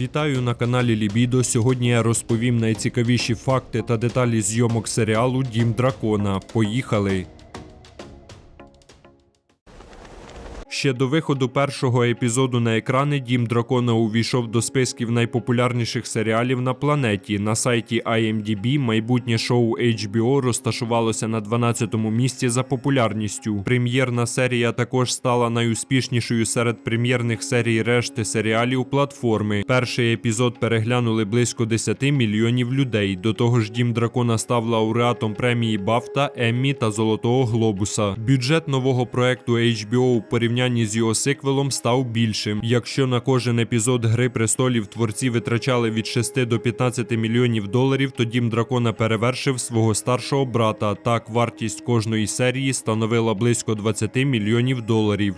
Вітаю на каналі Лібідо. Сьогодні я розповім найцікавіші факти та деталі зйомок серіалу Дім Дракона. Поїхали! Ще до виходу першого епізоду на екрани Дім Дракона увійшов до списків найпопулярніших серіалів на планеті. На сайті IMDb майбутнє шоу HBO розташувалося на 12-му місці за популярністю. Прем'єрна серія також стала найуспішнішою серед прем'єрних серій решти серіалів платформи. Перший епізод переглянули близько 10 мільйонів людей. До того ж, Дім Дракона став лауреатом премії Бафта, Еммі та Золотого Глобуса. Бюджет нового проекту HBO у з його сиквелом став більшим. Якщо на кожен епізод Гри престолів творці витрачали від 6 до 15 мільйонів доларів, то Дім Дракона перевершив свого старшого брата. Так, вартість кожної серії становила близько 20 мільйонів доларів.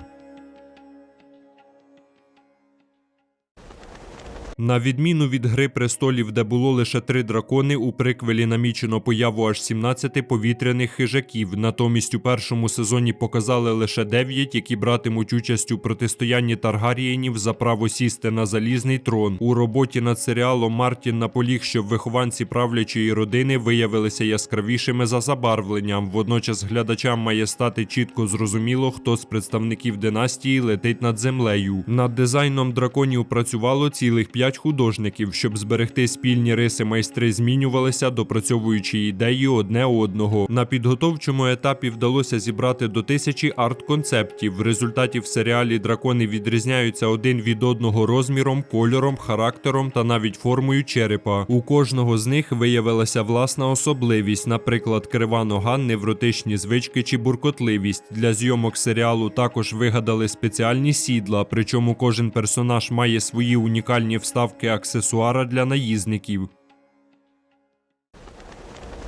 На відміну від Гри престолів, де було лише три дракони, у приквелі намічено появу аж 17 повітряних хижаків. Натомість у першому сезоні показали лише 9, які братимуть участь у протистоянні Таргарієнів за право сісти на залізний трон. У роботі над серіалом Мартін наполіг, щоб вихованці правлячої родини виявилися яскравішими за забарвленням. Водночас глядачам має стати чітко зрозуміло, хто з представників династії летить над землею. Над дизайном драконів працювало цілих п'ять художників, щоб зберегти спільні риси майстри змінювалися, допрацьовуючи ідеї одне одного. На підготовчому етапі вдалося зібрати до тисячі арт-концептів. В результаті в серіалі дракони відрізняються один від одного розміром, кольором, характером та навіть формою черепа. У кожного з них виявилася власна особливість, наприклад, крива нога, невротичні звички чи буркотливість. Для зйомок серіалу також вигадали спеціальні сідла, причому кожен персонаж має свої унікальні вставки аксесуара для наїзників.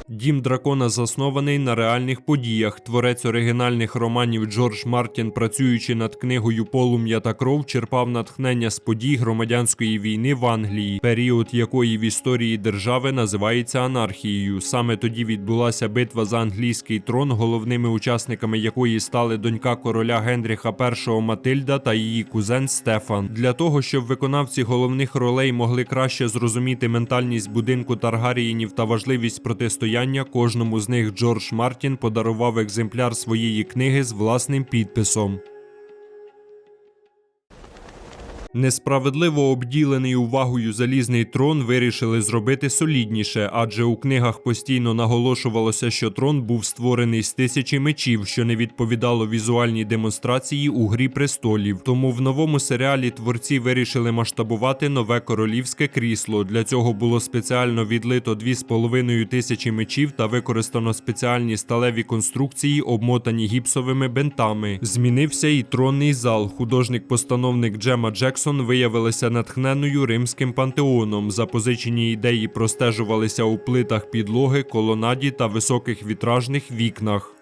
Дім дракона заснований на реальних подіях. Творець оригінальних романів Джордж Мартін, працюючи над книгою Полум'я та кров, черпав натхнення з подій громадянської війни в Англії, період якої в історії держави називається анархією. Саме тоді відбулася битва за англійський трон, головними учасниками якої стали донька короля Генріха І Матильда та її кузен Стефан. Для того щоб виконавці головних ролей могли краще зрозуміти ментальність будинку Таргаріїнів та важливість протистояння, кожному з них Джордж Мартін подарував екземпляр своєї книги з власним підписом. Несправедливо обділений увагою залізний трон вирішили зробити солідніше, адже у книгах постійно наголошувалося, що трон був створений з тисячі мечів, що не відповідало візуальній демонстрації у грі престолів. Тому в новому серіалі творці вирішили масштабувати нове королівське крісло. Для цього було спеціально відлито 2,5 тисячі мечів та використано спеціальні сталеві конструкції, обмотані гіпсовими бентами. Змінився і тронний зал. Художник-постановник Джема Джексон виявилася натхненою римським пантеоном. Запозичені ідеї простежувалися у плитах підлоги, колонаді та високих вітражних вікнах.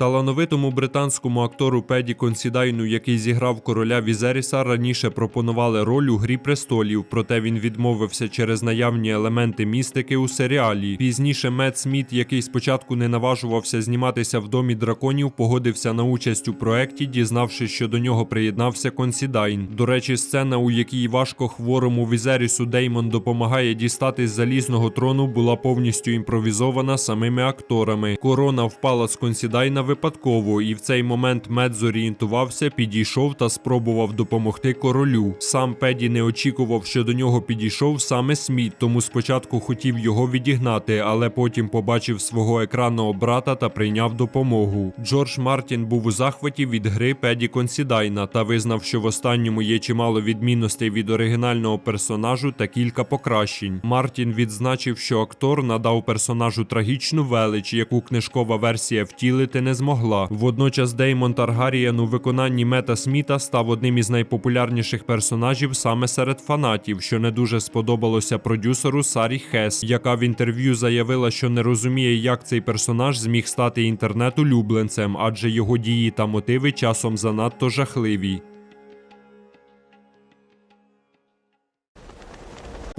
Талановитому британському актору Педі Консідайну, який зіграв короля Візеріса, раніше пропонували роль у Грі престолів, проте він відмовився через наявні елементи містики у серіалі. Пізніше Мет Сміт, який спочатку не наважувався зніматися в домі драконів, погодився на участь у проекті, дізнавшись, що до нього приєднався Консідайн. До речі, сцена, у якій важко хворому Візерісу Деймон допомагає дістатись залізного трону, була повністю імпровізована самими акторами. Корона впала з Консідайна випадково, і в цей момент Мед зорієнтувався, підійшов та спробував допомогти королю. Сам Педі не очікував, що до нього підійшов саме Сміт, тому спочатку хотів його відігнати, але потім побачив свого екранного брата та прийняв допомогу. Джордж Мартін був у захваті від гри Педі Консідайна та визнав, що в останньому є чимало відмінностей від оригінального персонажу та кілька покращень. Мартін відзначив, що актор надав персонажу трагічну велич, яку книжкова версія втілити не змогла. Водночас Деймон Таргарієн у виконанні Мета Сміта став одним із найпопулярніших персонажів саме серед фанатів, що не дуже сподобалося продюсеру Сарі Хес, яка в інтерв'ю заявила, що не розуміє, як цей персонаж зміг стати інтернет-улюбленцем, адже його дії та мотиви часом занадто жахливі.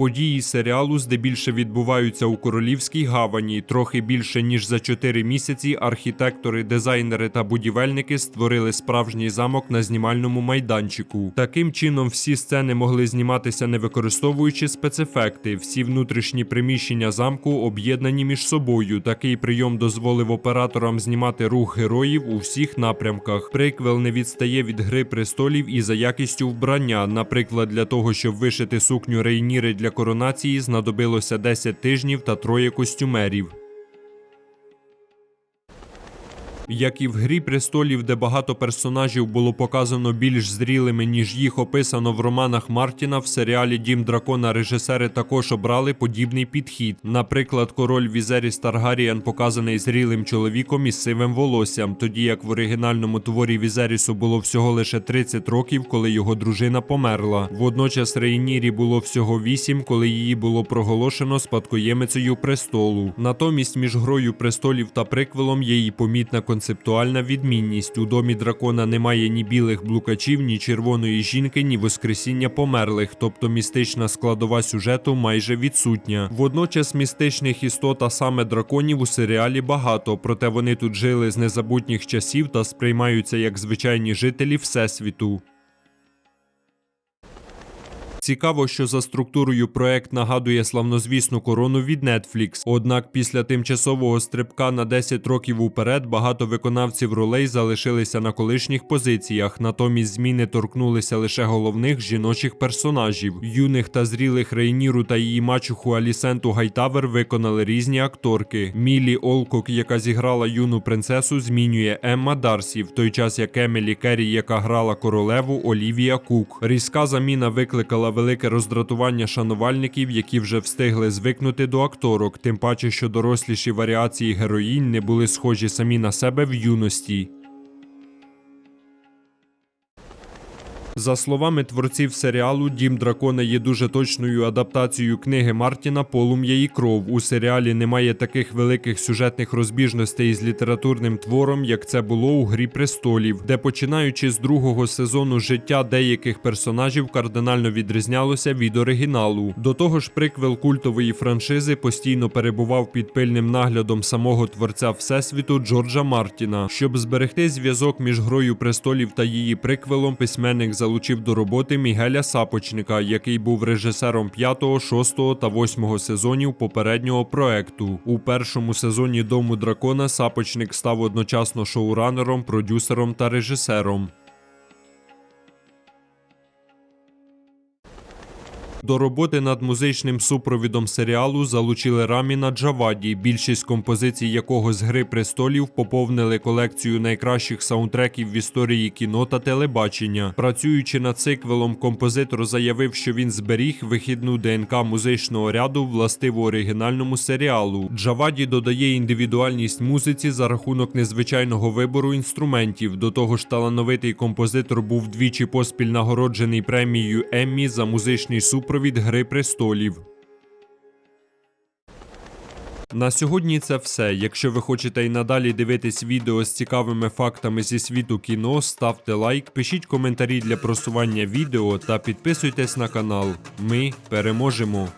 Події серіалу здебільше відбуваються у королівській гавані. Трохи більше ніж за 4 місяці архітектори, дизайнери та будівельники створили справжній замок на знімальному майданчику. Таким чином, всі сцени могли зніматися не використовуючи спецефекти. Всі внутрішні приміщення замку об'єднані між собою. Такий прийом дозволив операторам знімати рух героїв у всіх напрямках. Приквел не відстає від гри престолів і за якістю вбрання. Наприклад, для того, щоб вишити сукню Рейніри для коронації, знадобилося 10 тижнів та троє костюмерів. Як і в грі престолів, де багато персонажів було показано більш зрілими, ніж їх описано в романах Мартіна, в серіалі Дім дракона режисери також обрали подібний підхід. Наприклад, король Візеріс Таргаріан показаний зрілим чоловіком із сивим волоссям, тоді як в оригінальному творі Візерісу було всього лише 30 років, коли його дружина померла. Водночас Рейнірі було всього 8, коли її було проголошено спадкоємицею престолу. Натомість між грою престолів та приквелом є і помітна концептуальна відмінність. У домі дракона немає ні білих блукачів, ні червоної жінки, ні воскресіння померлих, тобто містична складова сюжету майже відсутня. Водночас містичних істот, а саме драконів у серіалі багато, проте вони тут жили з незабутніх часів та сприймаються як звичайні жителі всесвіту. Цікаво, що за структурою проект нагадує славнозвісну корону від Netflix. Однак після тимчасового стрибка на 10 років уперед багато виконавців ролей залишилися на колишніх позиціях, натомість зміни торкнулися лише головних жіночих персонажів. Юних та зрілих Рейніру та її мачуху Алісенту Гайтавер виконали різні акторки. Мілі Олкок, яка зіграла юну принцесу, змінює Емма Дарсі, в той час як Емілі Керрі, яка грала королеву Олівія Кук. Різка заміна викликала велике роздратування шанувальників, які вже встигли звикнути до акторок, тим паче, що доросліші варіації героїнь не були схожі самі на себе в юності. За словами творців серіалу, Дім дракона є дуже точною адаптацією книги Мартіна Полум'я і кров. У серіалі немає таких великих сюжетних розбіжностей з літературним твором, як це було у Грі престолів, де починаючи з другого сезону життя деяких персонажів кардинально відрізнялося від оригіналу. До того ж, приквел культової франшизи постійно перебував під пильним наглядом самого творця всесвіту Джорджа Мартіна. Щоб зберегти зв'язок між грою престолів та її приквелом, письменник залучив до роботи Мігеля Сапочника, який був режисером 5, 6 та 8 сезонів попереднього проекту. У першому сезоні Дому дракона Сапочник став одночасно шоуранером, продюсером та режисером. До роботи над музичним супровідом серіалу залучили Раміна Джаваді, більшість композицій якого з Гри престолів поповнили колекцію найкращих саундтреків в історії кіно та телебачення. Працюючи над циквелом, композитор заявив, що він зберіг вихідну ДНК музичного ряду властиву оригінальному серіалу. Джаваді додає індивідуальність музиці за рахунок незвичайного вибору інструментів. До того ж, талановитий композитор був двічі поспіль нагороджений премією Еммі за музичний супровід Гри престолів. На сьогодні це все. Якщо ви хочете і надалі дивитись відео з цікавими фактами зі світу кіно, ставте лайк, пишіть коментарі для просування відео та підписуйтесь на канал. Ми переможемо!